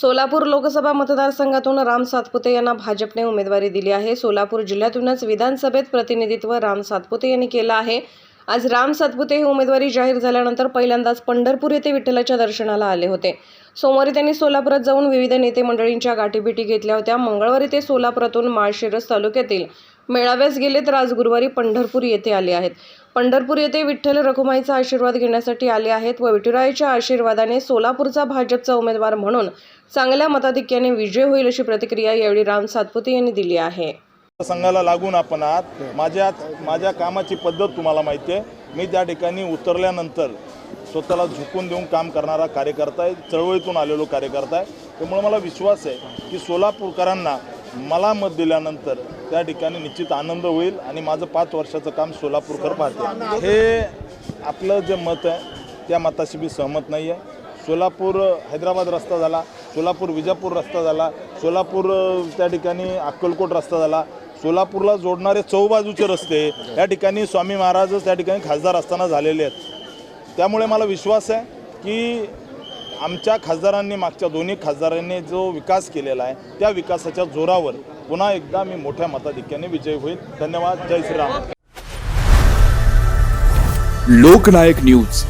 सोलापूर लोकसभा मतदारसंघातून राम सातपुते यांना भाजपने उमेदवारी दिली आहे. सोलापूर जिल्ह्यातूनच विधानसभेत प्रतिनिधित्व राम सातपुते यांनी केलं आहे. आज राम सातपुते हे उमेदवारी जाहीर झाल्यानंतर पहिल्यांदाच पंढरपूर येथे विठ्ठलाच्या दर्शनाला आले होते. सोमवारी त्यांनी सोलापुरात जाऊन विविध नेते मंडळींच्या गाठीभेटी घेतल्या होत्या. मंगळवारी ते सोलापुरातून माळशिरस तालुक्यातील मेळाव्यास गेले तर आज गुरुवारी पंढरपूर येथे आले आहेत. पंढरपूर येथे विठ्ठल रखुमाईचा आशीर्वाद घेण्यासाठी आले आहेत व विठुरायाच्या आशीर्वादाने सोलापूरचा भाजपचा उमेदवार म्हणून चांगल्या मताधिक्याने विजय होईल अशी प्रतिक्रिया यावेळी राम सातपुते यांनी दिली आहे. संघाला लागून आपण आहात. माझ्या माझ्या कामाची पद्धत तुम्हाला माहिती आहे. मी त्या ठिकाणी उतरल्यानंतर स्वतःला झुकून देऊन काम करणारा कार्यकर्ता आहे. चळवळीतून आलेलो कार्यकर्ता आहे. त्यामुळे मला विश्वास आहे की सोलापूरकरांना मला मत दिल्यानंतर त्या ठिकाणी निश्चित आनंद होईल आणि माझं पाच वर्षाचं काम सोलापूरकर पाहते हे आपलं जे मत आहे त्या मताशी मी सहमत नाही आहे सोलापूर हैदराबाद रस्ता झाला सोलापूर विजापूर रस्ता झाला सोलापूर त्या ठिकाणी अक्कलकोट रस्ता झाला. सोलापूरला जोडणारे चौबाजूचे रस्ते या ठिकाणी स्वामी महाराजच त्या ठिकाणी खासदार असताना झालेले आहेत. त्यामुळे मला विश्वास आहे की आमच्या खासदारांनी मागच्या दोन्ही खासदारांनी जो विकास केलेला आहे त्या विकासाच्या जोरावर पुन्हा एकदा मी मोठ्या मताधिक्याने विजय होईल. धन्यवाद. जय श्रीराम. लोकनायक न्यूज.